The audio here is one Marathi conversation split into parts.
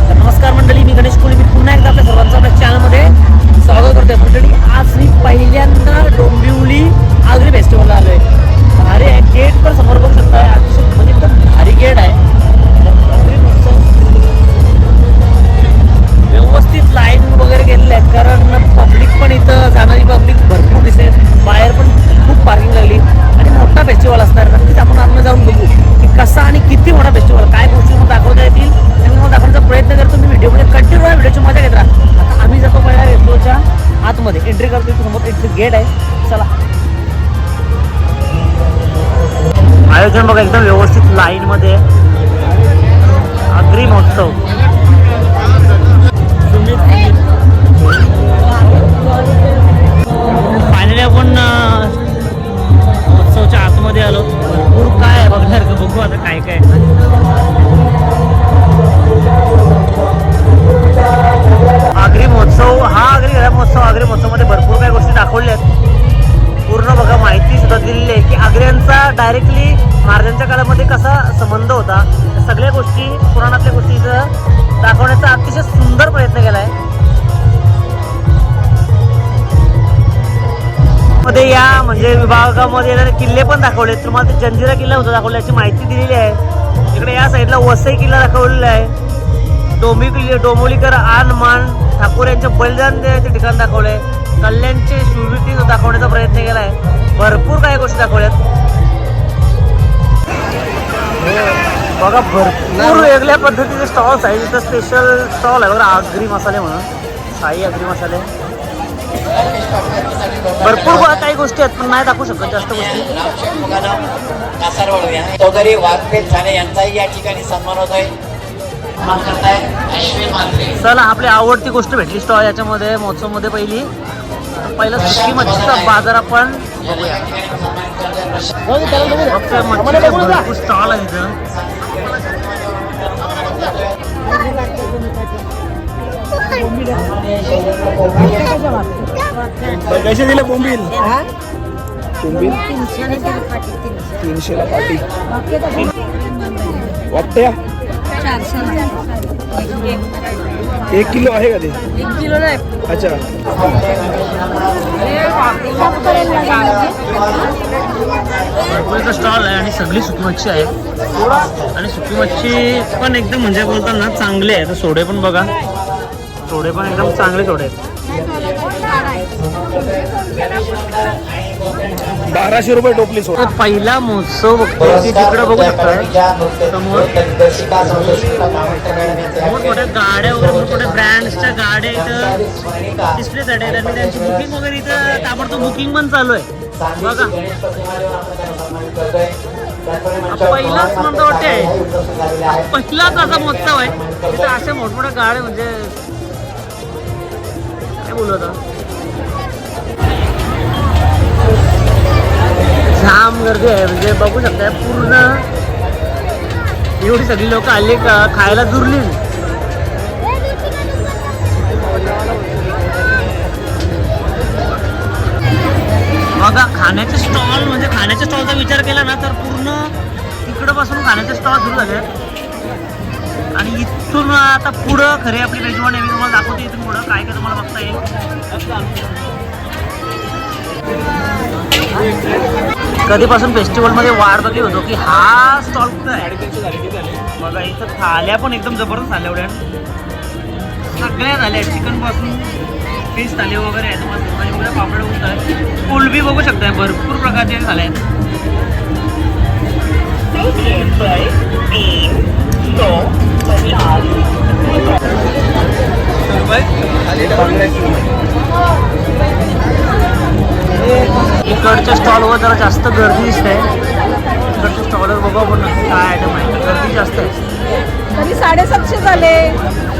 नमस्कार मंडळी मी गणेश कोळी मी पुन्हा एकदा आपल्या सर्वांचं आपल्या चॅनलमध्ये स्वागत करतोय. मंडळी आज मी पहिल्यांदा डोंबिवली आगरी फेस्टिवल व्हिडिओची मजा घेत राहा. आता आम्ही जातो पहिल्या रेट्रोच्या आतमध्ये. एंट्री करतो समोर. एंट्री गेट आहे. चला. आयोजन बघा एकदम व्यवस्थित लाईनमध्ये अग्री महोत्सव महाराजांच्या कसा संबंध होता? सगळ्या गोष्टी पुराणातल्या गोष्टी इथं दाखवण्याचा अतिशय सुंदर प्रयत्न केला आहे मध्ये या म्हणजे विभागामध्ये येणारे किल्ले पण दाखवले. तुम्हाला ते जंजिरा किल्ला होता दाखवला याची माहिती दिलेली आहे. इकडे या साईडला वसई किल्ला दाखवलेला आहे. डोंबी किल्ले डोंबोलीकर आन मान ठाकूर यांचे बलिदान देण्याचे ठिकाण दाखवले कल्याणचे शूरवीरती दाखवण्याचा प्रयत्न केला आहे भरपूर काही गोष्टी दाखवल्यात. बघा भरपूर वेगळ्या पद्धतीचे स्टॉल्स आहेत. इथं स्पेशल स्टॉल आहे बघा आगरी मसाले म्हणून. साई आगरी मसाले. भरपूर काही गोष्टी आहेत पण नाही दाखवू शकत जास्त गोष्टी. चौधरी वाघपेठ यांचाही या ठिकाणी सन्मान अश्विन मात्रे चला आपली आवडती गोष्ट भेटली स्टॉल याच्यामध्ये महोत्सवमध्ये पहिली. पहिलं सुकी मच्छीचा बाजार आपण बघूया. फक्त मच्छीचे भरपूर स्टॉल आहे इथं. कसे दिले बोंबील. बोंबील? तीनशेला पाटी. वाटत्या एक किलो आहे का ते? अच्छा. इथं स्टॉल आहे आणि सगळी सुकी मच्छी आहे. आणि सुकी मच्छी पण एकदम म्हणजे बोलताना चांगले आहे. तर सोडे पण बघा. सोडे पण एकदम चांगले सोडे आहेत. बाराशे रुपये टोपली सोड. पहिला महोत्सव बघतोय. की तिकडे बघू शकता. समोर. समोर मोठ्या गाड्या वगैरे मोठ्या ब्रँड्सच्या गाड्या इथं डिस्प्लेसाठी आहेत. आणि त्यांची बुकिंग वगैरे इथं ताबडतोब बुकिंग पण चालू आहे. बघा. पहिलाच म्हणतो वाटते पहिलाच असा महोत्सव आहे. तिथं अशा मोठमोठ्या गाड्या म्हणजे काय बोलू आता? जाम गर्दी आहे. म्हणजे बघू शकता पूर्ण एवढी सगळी लोक आली का खायला दुरली बघा खाण्याचे स्टॉल म्हणजे खाण्याच्या स्टॉलचा विचार केला ना तर पूर्ण तिकडंपासून खाण्याचे स्टॉल सुरू झाले आणि इथून आता पुढं खरे आपली रेजवान आहे मी तुम्हाला दाखवते इथून पुढं. काय काय तुम्हाला बघता येईल. कधीपासून फेस्टिवलमध्ये वाढ बघली होतो की हा स्टॉल कुठं आहे? बघा इथं थाल्या पण एकदम जबरदस्त झाल्या एवढ्या. सगळ्या झाल्या चिकनपासून. फिश थाली वगैरे आहे तुम्हाला म्हणजे एवढ्या पापड होत आहे कोलबी बघू शकताय भरपूर प्रकारचे झाले आहेत. इकडच्या स्टॉलवर जरा जास्त गर्दी दिसते. इकडच्या स्टॉलवर बघा आपण नक्की काय आयटम आहे. गर्दी जास्त आहे. तरी साडेसातशे झाले.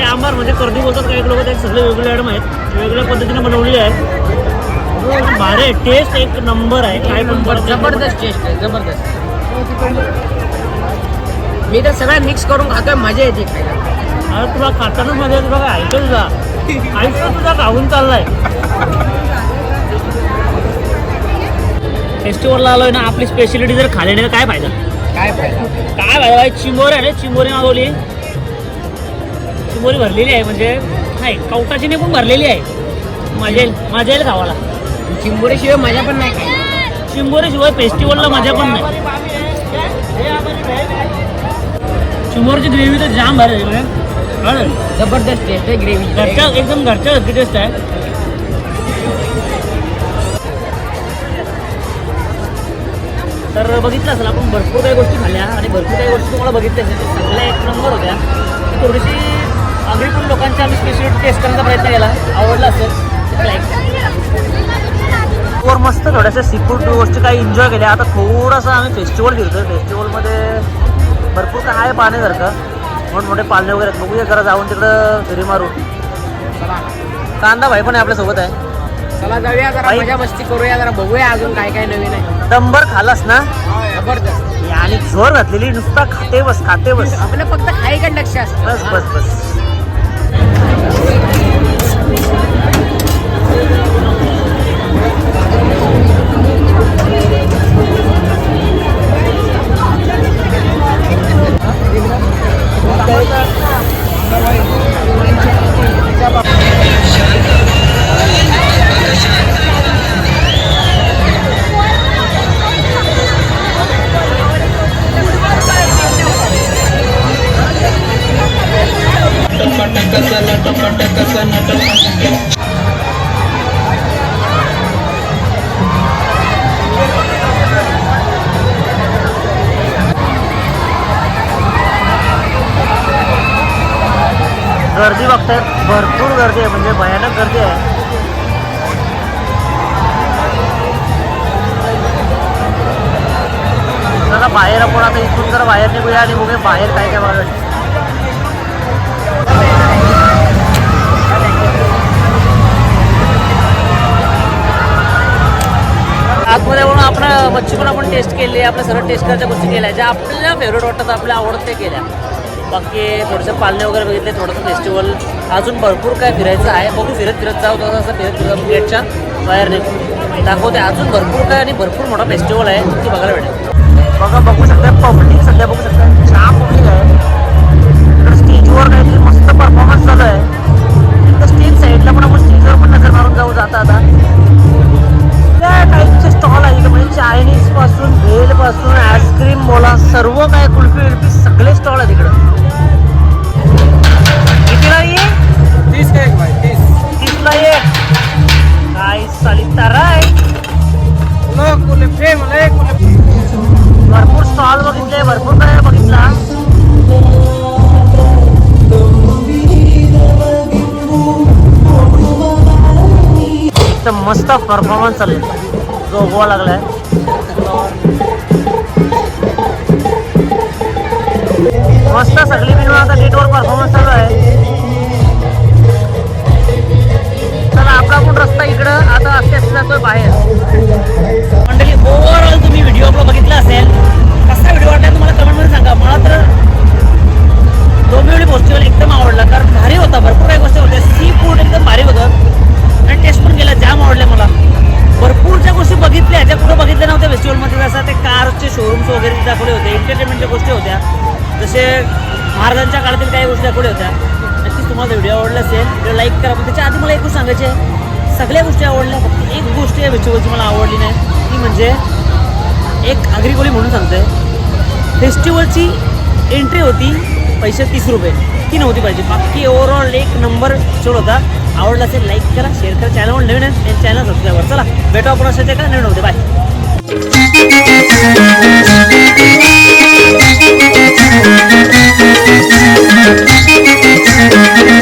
ते आंबार म्हणजे कर्दी बोलतात काही लोक ते सगळे वेगवेगळे आयटम आहेत. वेगवेगळ्या पद्धतीने बनवलेले आहेत. भारी टेस्ट एक नंबर आहे. काय पण जबरदस्त टेस्ट आहे. जबरदस्त. मी तर सगळं मिक्स करून खातोय. मजा येते खायला. अरे तुला खातानाच मध्ये तुला काय ऐकलं तुझा आयुष्य तुझा गावून चाललाय. फेस्टिवलला आलोय ना आपली स्पेशलिटी जर खाली नाही तर काय फायदा? काय फायदा? काय फायदा? चिंबोरी आहे रे चिंबोरी मागवली. चिंबोरी भरलेली आहे म्हणजे नाही कवटाची पण भरलेली आहे. मजा येईल मजा येईल खावाला चिंबोरीशिवाय मजा पण नाही खायला चिंबोरी शिवाय फेस्टिवलला मजा पण नाही. चिंबोरची ग्रेव्ही तर जाम भारी आहे कळलं? जबरदस्त टेस्ट आहे. ग्रेव्ही घरच्या एकदम घरच्या घरची टेस्ट आहे. तर बघितलं असेल आपण भरपूर काही गोष्टी खाल्ल्या आणि भरपूर काही गोष्टी तुम्हाला बघितल्या सगळ्या एक नंबर होत्या. थोडीशी आगळी पण लोकांची आम्ही स्पेशलिटी टेस्ट करण्याचा प्रयत्न केला. आवडला असेल वर मस्त थोड्याशा सी फूड गोष्टी काही एन्जॉय केल्या. आता थोडासा आम्ही फेस्टिवल फिरतोय फेस्टिवलमध्ये भरपूर काय आहे पाहण्यासारखं. मोठमोठे पालणे वगैरे आहेत. बघूया जरा जाऊन तिकडं फेरी मारू कांदा भाई पण आहे आपल्यासोबत आहे. चला जाऊया जरा मजा मस्ती करूया जरा. बघूया अजून काय काय नवीन आहे. डंबर खालास ना? जबरदस्त. आणि झोर घातलेली नुसता खाते बस खाते बस. आपलं फक्त खाईकडे लक्ष असतं. बस बस बस. गर्दी बघताय भरपूर गर्दी आहे. म्हणजे भयानक गर्दी आहे. बाहेर आपण आता इथून जरा बाहेर निघूया आणि बघूया बाहेर काय काय बघायला आतमध्ये म्हणून आपण मच्छी पण आपण टेस्ट केली आपल्या सर्व टेस्ट करायच्या गोष्टी केल्या ज्या आपल्याला फेवरेट वाटतात आपल्या आवडत ते केल्या. बाकी थोडंसं पालने वगैरे बघितले थोडंसं फेस्टिवल अजून भरपूर काय फिरायचं आहे. बघू फिरत फिरत जाऊ तसं असं फिरत फिरत गेटच्या बाहेर दाखवते अजून भरपूर काय आणि भरपूर मोठा फेस्टिवल आहे ती बघायला भेटेल. बघा बघू शकता पब्लिक सध्या बघू शकता. छान पब्लिक आहे स्टेजवर काहीतरी मस्त परफॉर्मन्स चालू आहे. मस्त परफॉर्मन्स चालू जो गोवा लागलाय. मस्त सगळी मिळून आता नेटवर परफॉर्मन्स चालू आहे. फेस्टिवलमध्ये जसं ते कारचे शोरूम्स वगैरे दाखवले होते एंटरटेनमेंटच्या गोष्टी होत्या. जसे महाराजांच्या काळातील काही गोष्टी दाखवल्या होत्या. नक्कीच तुम्हाला व्हिडिओ आवडला असेल व्हिडिओ लाईक करा. पण त्याच्या आधी मला एक गोष्ट सांगायची आहे. सगळ्या गोष्टी आवडल्या फक्त एक गोष्ट या फेस्टिवलची मला आवडली नाही. ती म्हणजे एक आगरी म्हणून सांगतोय. फेस्टिवलची एंट्री होती पैसे तीस रुपये. ती नव्हती पाहिजे. बाकी ओव्हरऑल एक नंबर शेवट होता. आवडला असेल लाईक करा शेअर करा. चॅनलवर नवीन आहे. चॅनल सबस्क्राईब करा. चला भेटू आपण ते का नवीन होते बाय Thank you.